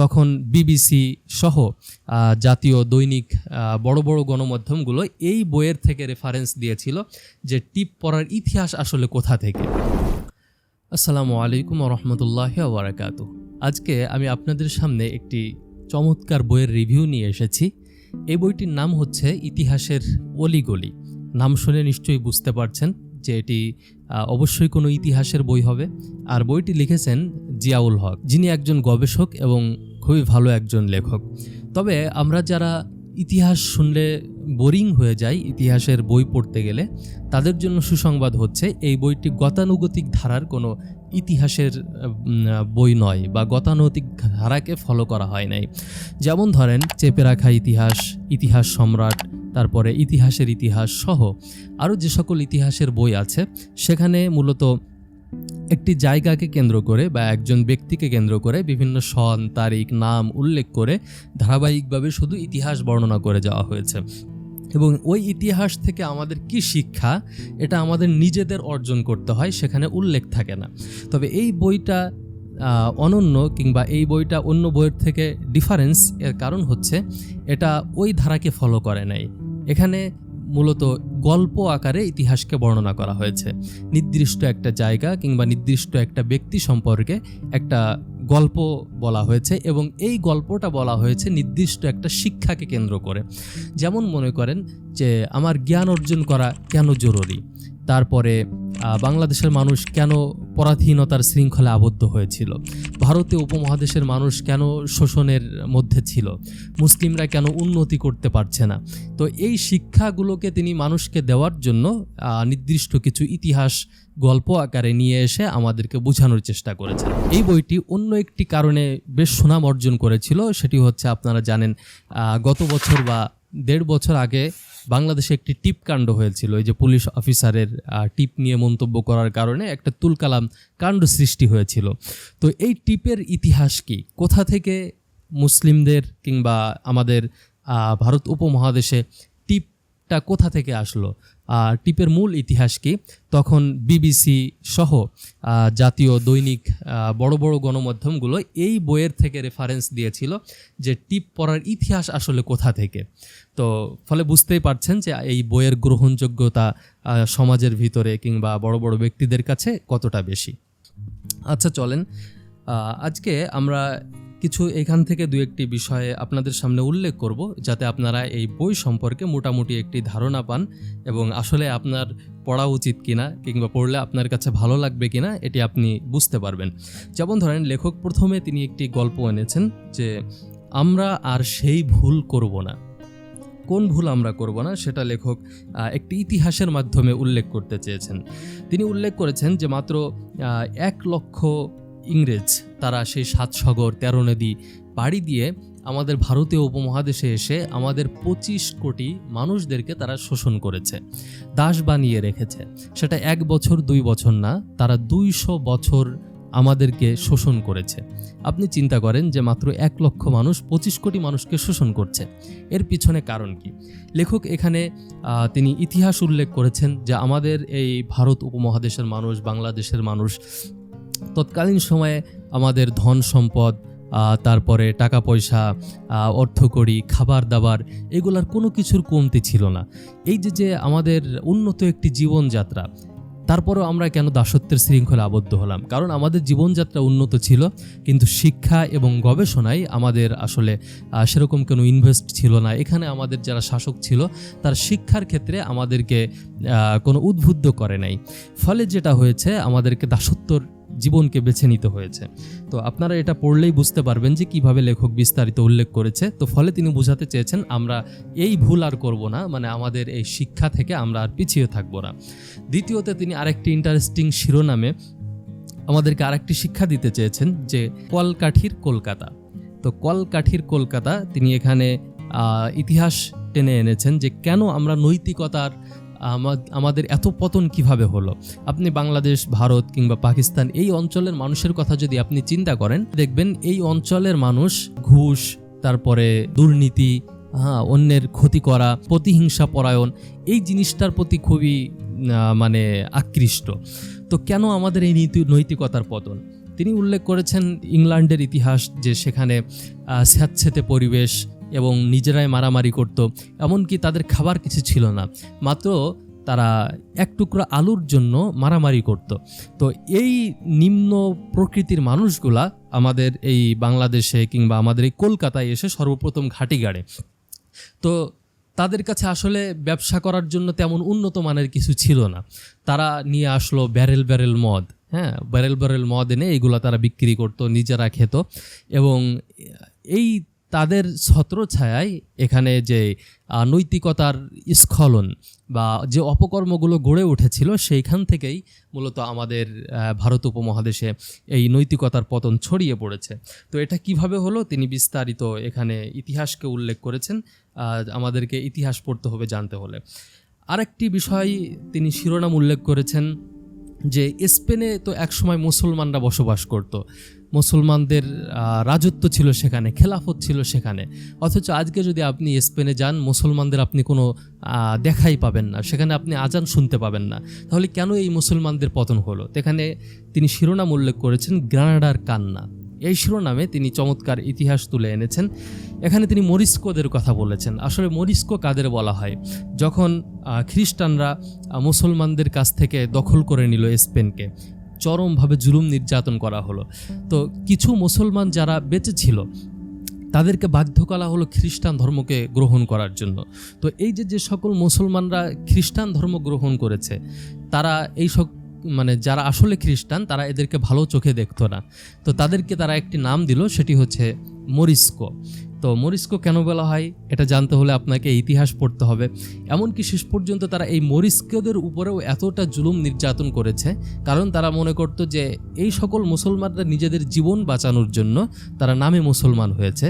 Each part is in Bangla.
তখন বিবিসি সহ জাতীয় দৈনিক বড় বড় গণমাধ্যমগুলো এই বইয়ের থেকে রেফারেন্স দিয়েছিল যে টিপ পড়ার ইতিহাস আসলে কোথা থেকে। আসসালামু আলাইকুম রহমতুল্লাহ ওবরাকাত আজকে আমি আপনাদের সামনে একটি চমৎকার বইয়ের রিভিউ নিয়ে এসেছি। এই বইটির নাম হচ্ছে ইতিহাসের অলিগলি। নাম শুনে নিশ্চয়ই বুঝতে পারছেন যে এটি অবশ্যই কোনো ইতিহাসের বই হবে। আর বইটি লিখেছেন জিয়াউল হক, যিনি একজন গবেষক এবং খুবই ভালো একজন লেখক। তবে আমরা যারা ইতিহাস শুনলে বোরিং হয়ে যায় ইতিহাসের বই পড়তে গেলে, তাদের জন্য সুসংবাদ হচ্ছে, এই বইটি গতানুগতিক ধারার কোনো ইতিহাসের বই নয় বা গতানুগতিক ধারাকে ফলো করা হয় নাই। যেমন ধরেন, চেপে রাখা ইতিহাস ইতিহাস সম্রাট, তারপরে ইতিহাসের ইতিহাস সহ আরও যে সকল ইতিহাসের বই আছে, সেখানে মূলত একটি জায়গাকে কেন্দ্র করে বা একজন ব্যক্তিকে কেন্দ্র করে বিভিন্ন সন তারিখ, নাম উল্লেখ করে ধারাবাহিকভাবে শুধু ইতিহাস বর্ণনা করে যাওয়া হয়েছে। এবং ওই ইতিহাস থেকে আমাদের কি শিক্ষা, এটা আমাদের নিজেদের অর্জন করতে হয়, সেখানে উল্লেখ থাকে না। তবে এই বইটা অনন্য কিংবা এই বইটা অন্য বইয়ের থেকে ডিফারেন্স এর কারণ হচ্ছে, এটা ওই ধারাকে ফলো করে নাই। এখানে মূলত গল্প আকারে ইতিহাসকে বর্ণনা করা হয়েছে। নির্দিষ্ট একটা জায়গা কিংবা নির্দিষ্ট একটা ব্যক্তি সম্পর্কে একটা গল্প বলা হয়েছে এবং এই গল্পটা বলা হয়েছে নির্দিষ্ট একটা শিক্ষাকে কেন্দ্র করে। যেমন মনে করেন যে, আমার জ্ঞান অর্জন করা কেন জরুরি? তারপরে বাংলাদেশের মানুষ কেন পরাধীনতার শৃঙ্খলা আবদ্ধ হয়েছিল? ভারতীয় উপমহাদেশের মানুষ কেন শোষণের মধ্যে ছিল? মুসলিমরা কেন উন্নতি করতে পারছে না? তো এই শিক্ষাগুলোকে তিনি মানুষকে দেওয়ার জন্য নির্দিষ্ট কিছু ইতিহাস, গল্প আকারে নিয়ে এসে আমাদেরকে বোঝানোর চেষ্টা করেছেন। এই বইটি অন্য একটি কারণে বেশ সুনাম অর্জন করেছিল, সেটি হচ্ছে আপনারা জানেন গত বছর বা দেড় বছর আগে বাংলাদেশে একটি টিপ কাণ্ড হয়েছিল। এই যে পুলিশ অফিসারের টিপ নিয়ে মন্তব্য করার কারণে একটা তুলকালাম কাণ্ড সৃষ্টি হয়েছিল। তো এই টিপের ইতিহাস কি? কোথা থেকে মুসলিমদের কিংবা আমাদের ভারত উপমহাদেশে টিপটা কোথা থেকে আসলো? টিপের মূল ইতিহাস কি? তখন বিবিসি সহ জাতীয় দৈনিক বড় বড় গণমাধ্যমগুলো এই বইয়ের থেকে রেফারেন্স দিয়েছিল যে টিপ পড়ার ইতিহাস আসলে কোথা থেকে। তো ফলে বুঝতেই পারছেন যে এই বইয়ের গ্রহণযোগ্যতা সমাজের ভিতরে কিংবা বড় বড় ব্যক্তিদের কাছে কতটা বেশি। আচ্ছা চলেন আজকে আমরা কিছু এখান থেকে দু একটি বিষয়ে আপনাদের সামনে উল্লেখ করব, যাতে আপনারা এই বই সম্পর্কে মোটামুটি একটি ধারণা পান এবং আসলে আপনার পড়া উচিত কিনা কিংবা পড়লে আপনার কাছে ভালো লাগবে কিনা, এটি আপনি বুঝতে পারবেন। যেমন ধরেন, লেখক প্রথমে তিনি একটি গল্প এনেছেন যে, আমরা আর সেই ভুল করব না। কোন ভুল আমরা করব না, সেটা লেখক একটি ইতিহাসের মাধ্যমে উল্লেখ করতে চেয়েছেন। তিনি উল্লেখ করেছেন যে, মাত্র এক লক্ষ ইংরেজ, তারা সেই সাত সাগর, তেরো নদী পাড়ি দিয়ে আমাদের ভারতীয় উপমহাদেশে এসে আমাদের পঁচিশ কোটি মানুষদেরকে তারা শোষণ করেছে, দাস বানিয়ে রেখেছে। সেটা এক বছর, দুই বছর না, তারা দুইশো বছর আমাদেরকে শোষণ করেছে। আপনি চিন্তা করেন যে মাত্র এক লক্ষ মানুষ পঁচিশ কোটি মানুষকে শোষণ করছে। এর পিছনে কারণ কি? লেখক এখানে তিনি ইতিহাস উল্লেখ করেছেন যে আমাদের এই ভারত উপমহাদেশের মানুষ, বাংলাদেশের মানুষ তৎকালীন সময়ে আমাদের ধন সম্পদ তারপরে টাকা পয়সা অর্থকড়ি, খাবার দাবার এগুলার কোনো কিছুর কমতি ছিল না। এই যে যে আমাদের উন্নত একটি জীবনযাত্রা, তারপরেও আমরা কেন দাসত্বের শৃঙ্খলা আবদ্ধ হলাম? কারণ আমাদের জীবনযাত্রা উন্নত ছিল, কিন্তু শিক্ষা এবং গবেষণায় আমাদের আসলে সেরকম কোনো ইনভেস্ট ছিল না। এখানে আমাদের যারা শাসক ছিল, তার শিক্ষার ক্ষেত্রে আমাদেরকে কোনো উদ্বুদ্ধ করে নাই। ফলে যেটা হয়েছে, আমাদেরকে দাসত্বর জীবনকে বেছে নিতে হয়েছে। তো আপনারা এটা পড়লেই বুঝতে পারবেন যে কীভাবে লেখক বিস্তারিত উল্লেখ করেছে। তো ফলে তিনি বোঝাতে চেয়েছেন, আমরা এই ভুল আর করব না মানে আমাদের এই শিক্ষা থেকে আমরা আর পিছিয়ে থাকব না। দ্বিতীয়ত তিনি আরেকটি ইন্টারেস্টিং শিরোনামে আমাদেরকে আরেকটি শিক্ষা দিতে চেয়েছেন যে কলকাঠির কলকাতা। তো কলকাঠির কলকাতা তিনি এখানে ইতিহাস টেনে এনেছেন যে কেন আমরা নৈতিকতার আমাদের এত পতন কীভাবে হলো? আপনি বাংলাদেশ, ভারত কিংবা পাকিস্তান এই অঞ্চলের মানুষের কথা যদি আপনি চিন্তা করেন, দেখবেন এই অঞ্চলের মানুষ ঘুষ, তারপরে দুর্নীতি হ্যাঁ অন্যের ক্ষতি করা, প্রতিহিংসা পরায়ণ, এই জিনিসটার প্রতি খুবই মানে আকৃষ্ট। তো কেন আমাদের এই নীতি, নৈতিকতার পতন? তিনি উল্লেখ করেছেন ইংল্যান্ডের ইতিহাস যে সেখানে স্যাঁতস্যাঁতে পরিবেশ এবং নিজেরাই মারামারি করত, এমনকি তাদের খাবার কিছু ছিল না। মাত্র তারা এক টুকরো আলুর জন্য মারামারি করত। তো এই নিম্ন প্রকৃতির মানুষগুলা আমাদের এই বাংলাদেশে কিংবা আমাদের এই কলকাতায় এসে সর্বপ্রথম ঘাঁটি গাড়ে। তো তাদের কাছে আসলে ব্যবসা করার জন্য তেমন উন্নত মানের কিছু ছিল না। তারা নিয়ে আসলো ব্যারেল ব্যারেল মদ হ্যাঁ ব্যারেল ব্যারেল মদ এনে এইগুলো তারা বিক্রি করতো, নিজেরা খেত। এবং এই তাদের ছত্রছায়ায় এখানে যে নৈতিকতার স্খলন বা যে অপকর্মগুলো গড়ে উঠেছিল সেইখান থেকেই মূলত আমাদের ভারত উপমহাদেশে এই নৈতিকতার পতন ছড়িয়ে পড়েছে। তো এটা কীভাবে হলো? তিনি বিস্তারিত এখানে ইতিহাসকে উল্লেখ করেছেন। আমাদেরকে ইতিহাস পড়তে হবে জানতে হলে। আরেকটি বিষয় তিনি শিরোনাম উল্লেখ করেছেন যে স্পেনে তো একসময় মুসলমানরা বসবাস করত। মুসলমানদের রাজত্ব ছিল সেখানে, খেলাফত ছিল সেখানে। অথচ আজকে যদি আপনি স্পেনে যান, মুসলমানদের আপনি কোনো দেখাই পাবেন না। সেখানে আপনি আজান শুনতে পাবেন না। তাহলে কেন এই মুসলমানদের পতন হলো? সেখানে তিনি শিরোনাম উল্লেখ করেছেন, গ্রানাডার কান্না। এই শিরোনামে তিনি চমৎকার ইতিহাস তুলে এনেছেন। এখানে তিনি মরিস্কোদের কথা বলেছেন। আসলে মরিস্কো কাদের বলা হয়? যখন খ্রিস্টানরা মুসলমানদের কাছ থেকে দখল করে নিল স্পেনকে, চরমভাবে জুলুম নির্যাতন করা হলো। তো কিছু মুসলমান যারা বেঁচে ছিল, তাদেরকে বাধ্য করা হলো খ্রিস্টান ধর্মকে গ্রহণ করার জন্য। তো এই যে যে সকল মুসলমানরা খ্রিস্টান ধর্ম গ্রহণ করেছে, তারা এই মানে যারা আসলে খ্রিস্টান, তারা এদেরকে ভালো চোখে দেখতো না। তো তাদেরকে তারা একটি নাম দিল, সেটি হচ্ছে মরিস্কো। তো মরিস্কো কেন বলা হয়? এটা জানতে হলে আপনাকে ইতিহাস পড়তে হবে। এমনকি শেষ পর্যন্ত তারা এই মরিস্কোদের উপরেও এতটা জুলুম নির্যাতন করেছে, কারণ তারা মনে করতো যে এই সকল মুসলমানরা নিজেদের জীবন বাঁচানোর জন্য তারা নামে মুসলমান হয়েছে।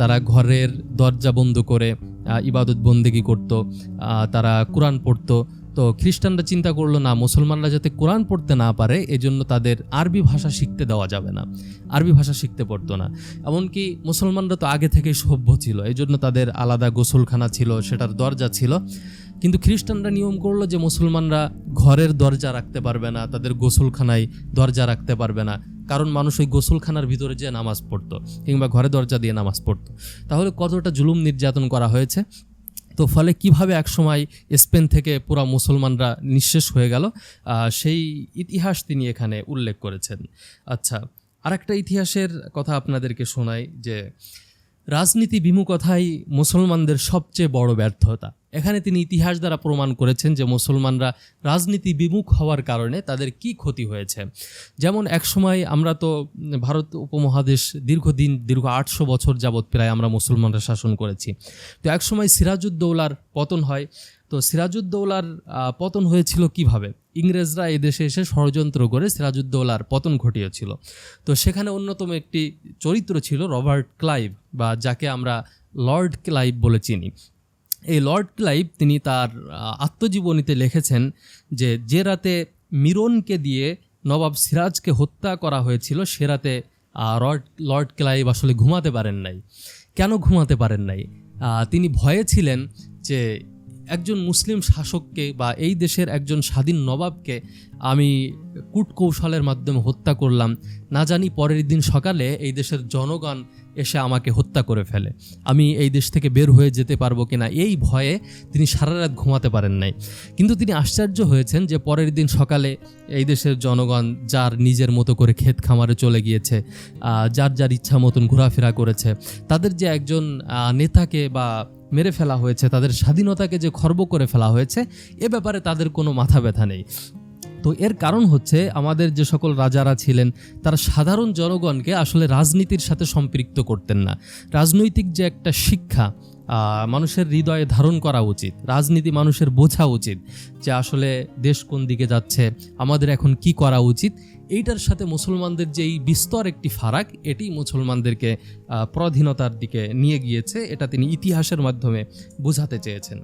তারা ঘরের দরজা বন্ধ করে ইবাদত বন্দেগি করত তারা কোরআন পড়তো তো খ্রিস্টানরা চিন্তা করল, না, মুসলমানরা যাতে কোরআন পড়তে না পারে, এজন্য তাদের আরবি ভাষা শিখতে দেওয়া যাবে না। আরবি ভাষা শিখতে পারতো না। এমনকি মুসলমানরা তো আগে থেকেই সভ্য ছিল এই জন্য তাদের আলাদা গোসলখানা ছিল, সেটার দরজা ছিল। কিন্তু খ্রিস্টানরা নিয়ম করল যে মুসলমানরা ঘরের দরজা রাখতে পারবে না, তাদের গোসলখানায় দরজা রাখতে পারবে না, কারণ মানুষ ওই গোসলখানার ভিতরে যে নামাজ পড়তো কিংবা ঘরে দরজা দিয়ে নামাজ পড়তো। তাহলে কতটা জুলুম নির্যাতন করা হয়েছে? তো ফলে কীভাবে একসময় স্পেন থেকে পুরা মুসলমানরা নিঃশেষ হয়ে গেল সেই ইতিহাস তিনি এখানে উল্লেখ করেছেন। আচ্ছা আরেকটা ইতিহাসের কথা আপনাদেরকে শোনাই যে, রাজনীতি বিমুখতাই মুসলমানদের সবচেয়ে বড় ব্যর্থতা। এখানে তিনি ইতিহাস দ্বারা প্রমাণ করেছেন যে মুসলমানরা রাজনীতি বিমুখ হওয়ার কারণে তাদের কি ক্ষতি হয়েছে। যেমন একসময় আমরা তো ভারত উপমহাদেশ দীর্ঘদিন, দীর্ঘ আটশো বছর যাবৎ প্রায় আমরা মুসলমানরা শাসন করেছি। তো একসময় সিরাজউদ্দৌলার পতন হয়। তো সিরাজউদ্দৌলার পতন হয়েছিল কীভাবে? ইংরেজরা এই দেশে এসে ষড়যন্ত্র করে সিরাজউদ্দৌলার পতন ঘটিয়েছিল। তো সেখানে অন্যতম একটি চরিত্র ছিল রবার্ট ক্লাইভ, বা যাকে আমরা লর্ড ক্লাইভ বলে চিনি। এই লর্ড ক্লাইভ তিনি তার আত্মজীবনীতে লিখেছেন যে যে রাতে মিরনকে দিয়ে নবাব সিরাজকে হত্যা করা হয়েছিল, সে রাতে লর্ড লর্ড ক্লাইভ আসলে ঘুমাতে পারেন নাই। কেন ঘুমাতে পারেন নাই? তিনি ভয়ে ছিলেন যে একজন মুসলিম শাসককে বা এই দেশের একজন স্বাধীন নবাবকে আমি কূটকৌশলের মাধ্যমে হত্যা করলাম। না জানি পরের দিন সকালে এই দেশের জনগণ এসে আমাকে হত্যা করে ফেলে। আমি এই দেশ থেকে বের হয়ে যেতে পারব কিনা এই ভয়ে তিনি সারা রাত ঘুমাতে পারেন নাই। কিন্তু তিনি আশ্চর্য হয়েছেন যে পরের দিন সকালে এই দেশের জনগণ যার নিজের মতো করে ক্ষেত খামারে চলে গিয়েছে যার যার ইচ্ছা মতন ঘোরাফেরা করেছে, তাদের যে একজন নেতাকে বা মেরে ফেলা হয়েছে, তাদের স্বাধীনতাকে যে খর্ব করে ফেলা হয়েছে, এ ব্যাপারে তাদের কোনো মাথা ব্যথা নেই। তো এর কারণ হচ্ছে আমাদের যে সকল রাজারা ছিলেন, তারা সাধারণ জনগণকে আসলে রাজনীতির সাথে সম্পৃক্ত করতেন না। রাজনৈতিক যে একটা শিক্ষা মানুষের হৃদয়ে ধারণ করা উচিত, রাজনীতি মানুষের বোঝা উচিত যে আসলে দেশ কোন দিকে যাচ্ছে, আমাদের এখন কি করা উচিত, এইটার সাথে মুসলমানদের যে এই বিস্তর একটি ফারাক, এটি মুসলমানদেরকে পরাধীনতার দিকে নিয়ে গিয়েছে, এটা তিনি ইতিহাসের মাধ্যমে বোঝাতে চেয়েছেন।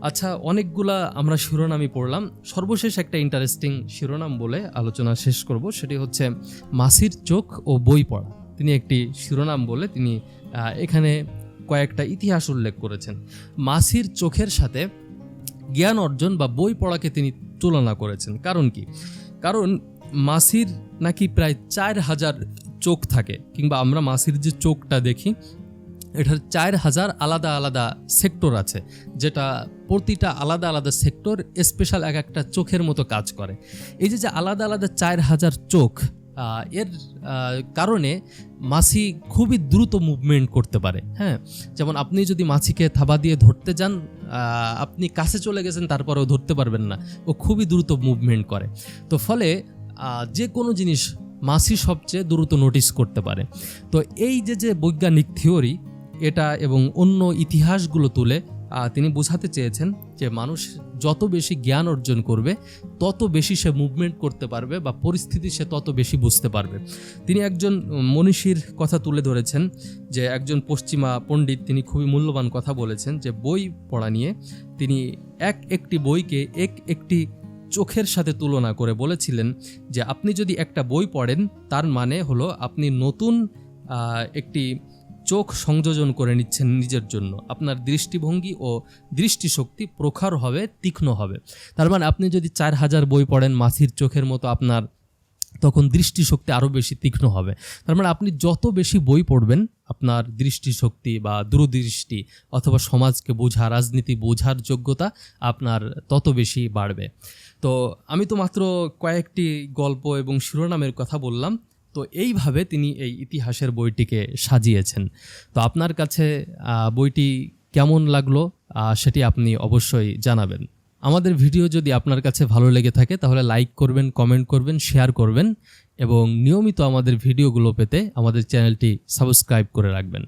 আচ্ছা অনেকগুলা আমরা শিরোনামই পড়লাম। সর্বশেষ একটা ইন্টারেস্টিং শিরোনাম বলে আলোচনা শেষ করব, সেটি হচ্ছে মাসির চোখ ও বই পড়া। তিনি একটি শিরোনাম বলে তিনি এখানে কয়েকটা ইতিহাস উল্লেখ করেছেন। মাসির চোখের সাথে জ্ঞান অর্জন বা বই পড়াকে তিনি তুলনা করেছেন। কারণ কি? কারণ মাসির নাকি প্রায় চার হাজার চোখ থাকে, কিংবা আমরা মাসির যে চোখটা দেখি এটার চার হাজার আলাদা আলাদা সেক্টর আছে, যেটা প্রতিটা আলাদা আলাদা সেক্টর স্পেশাল এক একটা চোখের মতো কাজ করে। এই যে যে আলাদা আলাদা চার হাজার চোখ এর কারণে মাছি খুবই দ্রুত মুভমেন্ট করতে পারে হ্যাঁ? যেমন আপনি যদি মাছিকে থাবা দিয়ে ধরতে যান আপনি কাছে চলে গেছেন, তারপরেও ধরতে পারবেন না। ও খুবই দ্রুত মুভমেন্ট করে। তো ফলে যে কোনো জিনিস মাছি সবচেয়ে দ্রুত নোটিস করতে পারে। তো এই যে যে বৈজ্ঞানিক থিওরি এটা এবং অন্য ইতিহাসগুলো তুলে তিনি বোঝাতে চেয়েছেন যে মানুষ যত বেশি জ্ঞান অর্জন করবে, তত বেশি সে মুভমেন্ট করতে পারবে বা পরিস্থিতি সে তত বেশি বুঝতে পারবে। তিনি একজন মনীষীর কথা তুলে ধরেছেন যে একজন পশ্চিমা পণ্ডিত, তিনি খুবই মূল্যবান কথা বলেছেন যে বই পড়া নিয়ে তিনি এক একটি বইকে এক একটি চোখের সাথে তুলনা করে বলেছিলেন যে আপনি যদি একটা বই পড়েন, তার মানে হলো আপনি নতুন একটি চোখ সংযোজন করে নিচ্ছেন নিজের জন্য। আপনার দৃষ্টিভঙ্গি ও দৃষ্টিশক্তি প্রখর হবে, তীক্ষ্ণ হবে। তার মানে আপনি যদি চার হাজার বই পড়েন মাছির চোখের মতো, আপনার তখন দৃষ্টিশক্তি আরও বেশি তীক্ষ্ণ হবে। তার মানে আপনি যত বেশি বই পড়বেন, আপনার দৃষ্টিশক্তি বা দূরদৃষ্টি অথবা সমাজকে বোঝা, রাজনীতি বোঝার যোগ্যতা আপনার তত বেশি বাড়বে। তো আমি তো মাত্র কয়েকটি গল্প এবং শিরোনামের কথা বললাম। তো এইভাবে তিনি এই ইতিহাসের বইটিকে সাজিয়েছেন। তো আপনার কাছে বইটি কেমন লাগল? সেটি আপনি অবশ্যই জানাবেন। আমাদের ভিডিও যদি আপনার কাছে ভালো লেগে থাকে, তাহলে লাইক করবেন, কমেন্ট করবেন, শেয়ার করবেন এবং নিয়মিত আমাদের ভিডিওগুলো পেতে আমাদের চ্যানেলটি সাবস্ক্রাইব করে রাখবেন।